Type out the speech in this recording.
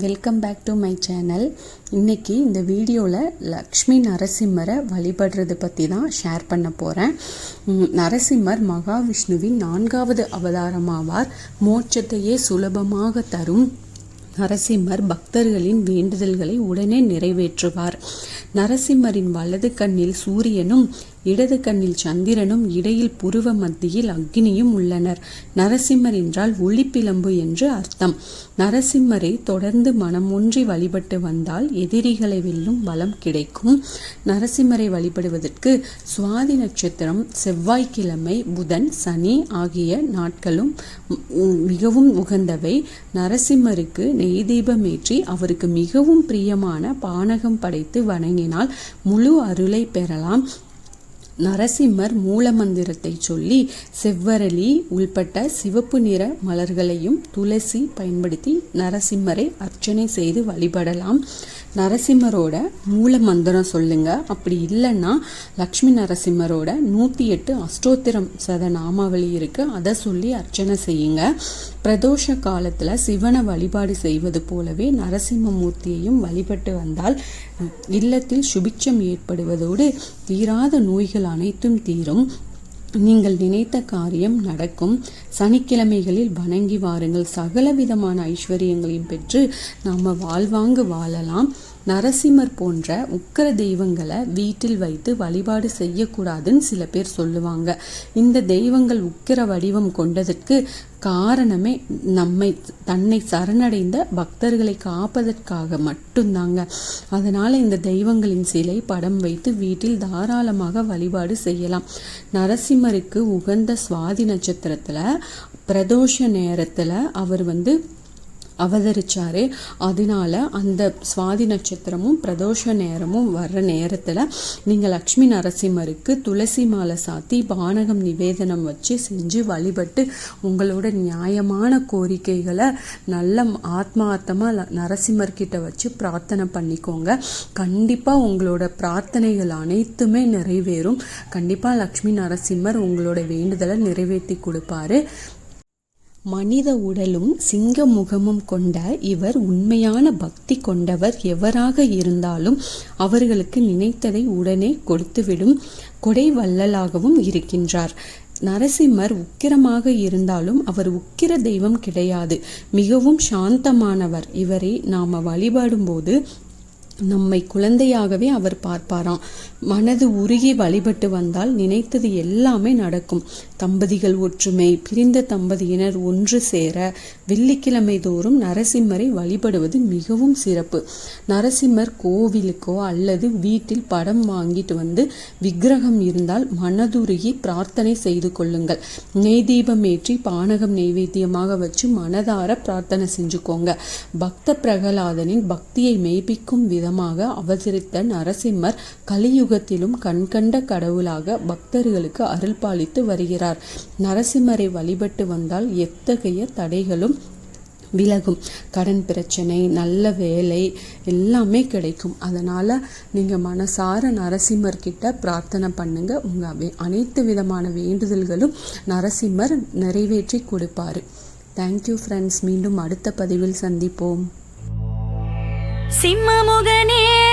Welcome back to my channel இன்னைக்கு இந்த வீடியோவில் லக்ஷ்மி நரசிம்மரை வழிபடுறது பற்றி தான் ஷேர் பண்ண போகிறேன் நரசிம்மர் மகாவிஷ்ணுவின் நான்காவது அவதாரமாவார். மோட்சத்தையே சுலபமாக தரும். நரசிம்மர் பக்தர்களின் வேண்டுதல்களை உடனே நிறைவேற்றுவார். நரசிம்மரின் வலது கண்ணில் சூரியனும் இடது கண்ணில் சந்திரனும் இடையில் புருவ மத்தியில் அக்னியும் உள்ளனர். நரசிம்மர் என்றால் ஒளிப்பிளம்பு என்று அர்த்தம். நரசிம்மரை தொடர்ந்து மனம் ஒன்றி வழிபட்டு வந்தால் எதிரிகளை வெல்லும் பலம் கிடைக்கும். நரசிம்மரை வழிபடுவதற்கு சுவாதி நட்சத்திரம் செவ்வாய்க்கிழமை புதன் சனி ஆகிய நாட்களும் மிகவும் உகந்தவை நரசிம்மருக்கு நெய் தீபமேற்றி அவருக்கு மிகவும் பிரியமான பானகம் படைத்து வணங்கினால் முழு அருளை பெறலாம். நரசிம்மர் மூலமந்திரத்தை சொல்லி செவ்வரளி உள்பட்ட சிவப்பு நிற மலர்களையும் துளசி பயன்படுத்தி நரசிம்மரை அர்ச்சனை செய்து வழிபடலாம். நரசிம்மரோட மூல மந்திரம் சொல்லுங்க. அப்படி இல்லைன்னா லக்ஷ்மி நரசிம்மரோட நூற்றி எட்டு அஷ்டோத்திரம் சத நாமாவளி இருக்கு. அதை சொல்லி அர்ச்சனை செய்யுங்க. பிரதோஷ காலத்தில் சிவனை வழிபாடு செய்வது போலவே நரசிம்மமூர்த்தியையும் வழிபட்டு வந்தால் இல்லத்தில் சுபிட்சம் ஏற்படுவதோடு தீராத நோய்கள் அனைத்தும் தீரும். நீங்கள் நினைத்த காரியம் நடக்கும். சனிக்கிழமைகளில் வணங்கி வாருங்கள். சகல விதமான ஐஸ்வர்யங்களையும் பெற்று நாம வாழ்வாங்கு வாழலாம். நரசிம்மர் போன்ற உக்கர தெய்வங்களை வீட்டில் வைத்து வழிபாடு செய்யக்கூடாதுன்னு சில பேர் சொல்லுவாங்க. இந்த தெய்வங்கள் உக்கிர வடிவம் கொண்டதற்கு காரணமே நம்மை தன்னை சரணடைந்த பக்தர்களை காப்பதற்காக மட்டும்தாங்க. அதனால் இந்த தெய்வங்களின் சிலை படம் வைத்து வீட்டில் தாராளமாக வழிபாடு செய்யலாம். நரசிம்மருக்கு உகந்த சுவாதி நட்சத்திரத்தில் பிரதோஷ நேரத்தில் அவர் வந்து அவதரிச்சாரு. அதனால அந்த சுவாதி நட்சத்திரமும் பிரதோஷ நேரமும் வர்ற நேரத்தில் நீங்கள் லக்ஷ்மி நரசிம்மருக்கு துளசி மாலை சாத்தி பானகம் நிவேதனம் வச்சு செஞ்சு வழிபட்டு உங்களோட நியாயமான கோரிக்கைகளை நல்ல ஆத்மார்த்தமாக நரசிம்மர்கிட்ட வச்சு பிரார்த்தனை பண்ணிக்கோங்க. கண்டிப்பாக உங்களோட பிரார்த்தனைகள் அனைத்துமே நிறைவேறும். கண்டிப்பாக லக்ஷ்மி நரசிம்மர் உங்களோட வேண்டுதலை நிறைவேற்றி கொடுப்பாரு. மனித உடலும் சிங்க முகமும் கொண்ட இவர் உண்மையான பக்தி கொண்டவர் எவராக இருந்தாலும் அவர்களுக்கு நினைத்ததை உடனே கொடுத்துவிடும் கொடை வள்ளலாகவும் இருக்கின்றார். நரசிம்மர் உக்கிரமாக இருந்தாலும் அவர் உக்கிர தெய்வம் கிடையாது. மிகவும் சாந்தமானவர். இவரை நாம வழிபாடும்போது நம்மை குழந்தையாகவே அவர் பார்ப்பாராம். மனது உருகி வழிபட்டு வந்தால் நினைத்தது எல்லாமே நடக்கும். தம்பதிகள் ஒற்றுமை பிரிந்த தம்பதியினர் ஒன்று சேர வெள்ளிக்கிழமை தோறும் நரசிம்மரை வழிபடுவது மிகவும் சிறப்பு. நரசிம்மர் கோவிலுக்கோ அல்லது வீட்டில் படம் வாங்கிட்டு வந்து விக்கிரகம் இருந்தால் மனதுருகி பிரார்த்தனை செய்து கொள்ளுங்கள். நெய் தீபம் ஏற்றி பானகம் நெய்வேத்தியமாக வச்சு மனதார பிரார்த்தனை செஞ்சுக்கோங்க. பக்த பிரகலாதனின் பக்தியை மெய்ப்பிக்கும் விதமாக அவதரித்த நரசிம்மர் கலியுகத்திலும் கண்கண்ட கடவுளாக பக்தர்களுக்கு அருள் பாலித்து வருகிறார். நரசிம்மரை வழிபட்டு வந்தால் எத்தகைய தடைகளும் விலகும். கடன் பிரச்சனை நல்ல வேலை எல்லாமே கிடைக்கும். அதனால் நீங்கள் மனசார நரசிம்மர்கிட்ட பிரார்த்தனை பண்ணுங்கள் உங்கள் அனைத்து விதமான வேண்டுதல்களும் நரசிம்மர் நிறைவேற்றி கொடுப்பார். தேங்க்யூ ஃப்ரெண்ட்ஸ் மீண்டும் அடுத்த பதிவில் சந்திப்போம். சிம்மமுகனே.